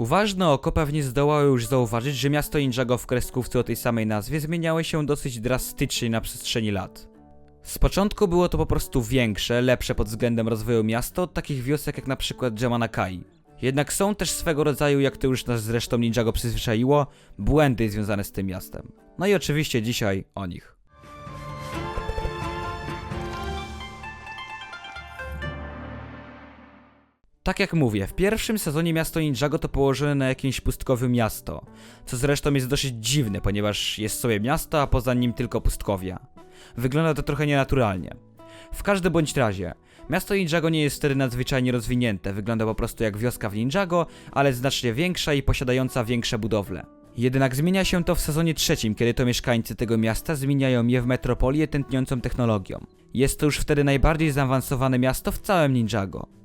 Uważne oko pewnie zdołało już zauważyć, że miasto Ninjago w kreskówce o tej samej nazwie zmieniało się dosyć drastycznie na przestrzeni lat. Z początku było to po prostu większe, lepsze pod względem rozwoju miasto od takich wiosek jak na przykład Jamanakai. Jednak są też swego rodzaju, jak to już nas zresztą Ninjago przyzwyczaiło, błędy związane z tym miastem. No i oczywiście dzisiaj o nich. Tak jak mówię, w pierwszym sezonie miasto Ninjago to położone na jakimś pustkowym miasto, co zresztą jest dosyć dziwne, ponieważ jest sobie miasto, a poza nim tylko pustkowia. Wygląda to trochę nienaturalnie. W każdym bądź razie, miasto Ninjago nie jest wtedy nadzwyczajnie rozwinięte, wygląda po prostu jak wioska w Ninjago, ale znacznie większa i posiadająca większe budowle. Jednak zmienia się to w sezonie trzecim, kiedy to mieszkańcy tego miasta zmieniają je w metropolię tętniącą technologią. Jest to już wtedy najbardziej zaawansowane miasto w całym Ninjago.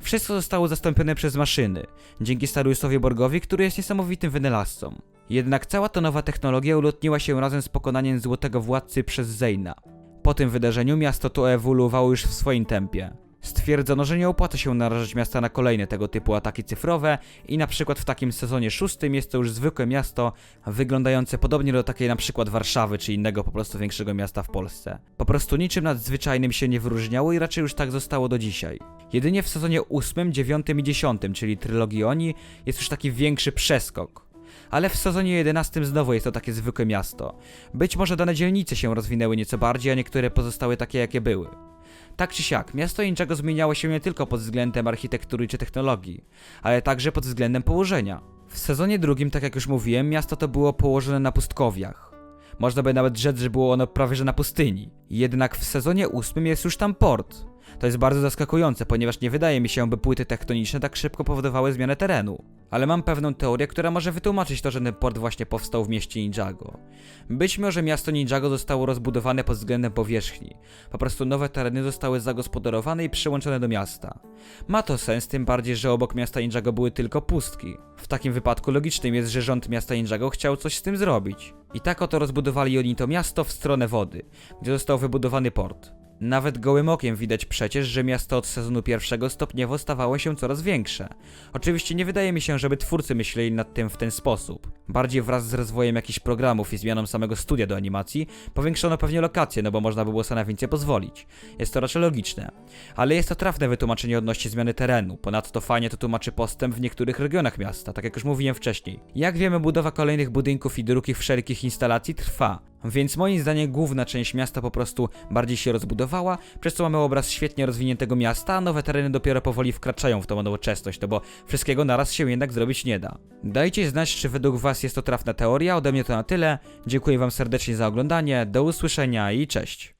Wszystko zostało zastąpione przez maszyny, dzięki Starusowi Borgowi, który jest niesamowitym wynalazcą. Jednak cała ta nowa technologia ulotniła się razem z pokonaniem Złotego Władcy przez Zeyna. Po tym wydarzeniu miasto to ewoluowało już w swoim tempie. Stwierdzono, że nie opłaca się narażać miasta na kolejne tego typu ataki cyfrowe i na przykład w takim sezonie szóstym jest to już zwykłe miasto wyglądające podobnie do takiej na przykład Warszawy czy innego po prostu większego miasta w Polsce. Po prostu niczym nadzwyczajnym się nie wyróżniało i raczej już tak zostało do dzisiaj. Jedynie w sezonie ósmym, dziewiątym i dziesiątym, czyli trylogii Oni, jest już taki większy przeskok. Ale w sezonie 11 znowu jest to takie zwykłe miasto. Być może dane dzielnice się rozwinęły nieco bardziej, a niektóre pozostały takie jakie były. Tak czy siak, miasto Ninjago zmieniało się nie tylko pod względem architektury czy technologii, ale także pod względem położenia. W sezonie drugim, tak jak już mówiłem, miasto to było położone na pustkowiach. Można by nawet rzec, że było ono prawie że na pustyni. Jednak w sezonie ósmym jest już tam port. To jest bardzo zaskakujące, ponieważ nie wydaje mi się, by płyty tektoniczne tak szybko powodowały zmianę terenu. Ale mam pewną teorię, która może wytłumaczyć to, że ten port właśnie powstał w mieście Ninjago. Być może miasto Ninjago zostało rozbudowane pod względem powierzchni. Po prostu nowe tereny zostały zagospodarowane i przyłączone do miasta. Ma to sens, tym bardziej, że obok miasta Ninjago były tylko pustki. W takim wypadku logicznym jest, że rząd miasta Ninjago chciał coś z tym zrobić. I tak oto rozbudowali oni to miasto w stronę wody, gdzie został wybudowany port. Nawet gołym okiem widać przecież, że miasto od sezonu pierwszego stopniowo stawało się coraz większe. Oczywiście nie wydaje mi się, żeby twórcy myśleli nad tym w ten sposób. Bardziej wraz z rozwojem jakichś programów i zmianą samego studia do animacji, powiększono pewnie lokacje, no bo można by było sobie na więcej pozwolić. Jest to raczej logiczne. Ale jest to trafne wytłumaczenie odnośnie zmiany terenu. Ponadto fajnie to tłumaczy postęp w niektórych regionach miasta, tak jak już mówiłem wcześniej. Jak wiemy, budowa kolejnych budynków i drugich wszelkich instalacji trwa. Więc moim zdaniem główna część miasta po prostu bardziej się rozbudowała, przez co mamy obraz świetnie rozwiniętego miasta, a nowe tereny dopiero powoli wkraczają w tą nowoczesność, no bo wszystkiego naraz się jednak zrobić nie da. Dajcie znać, czy według was jest to trafna teoria, ode mnie to na tyle. Dziękuję wam serdecznie za oglądanie, do usłyszenia i cześć.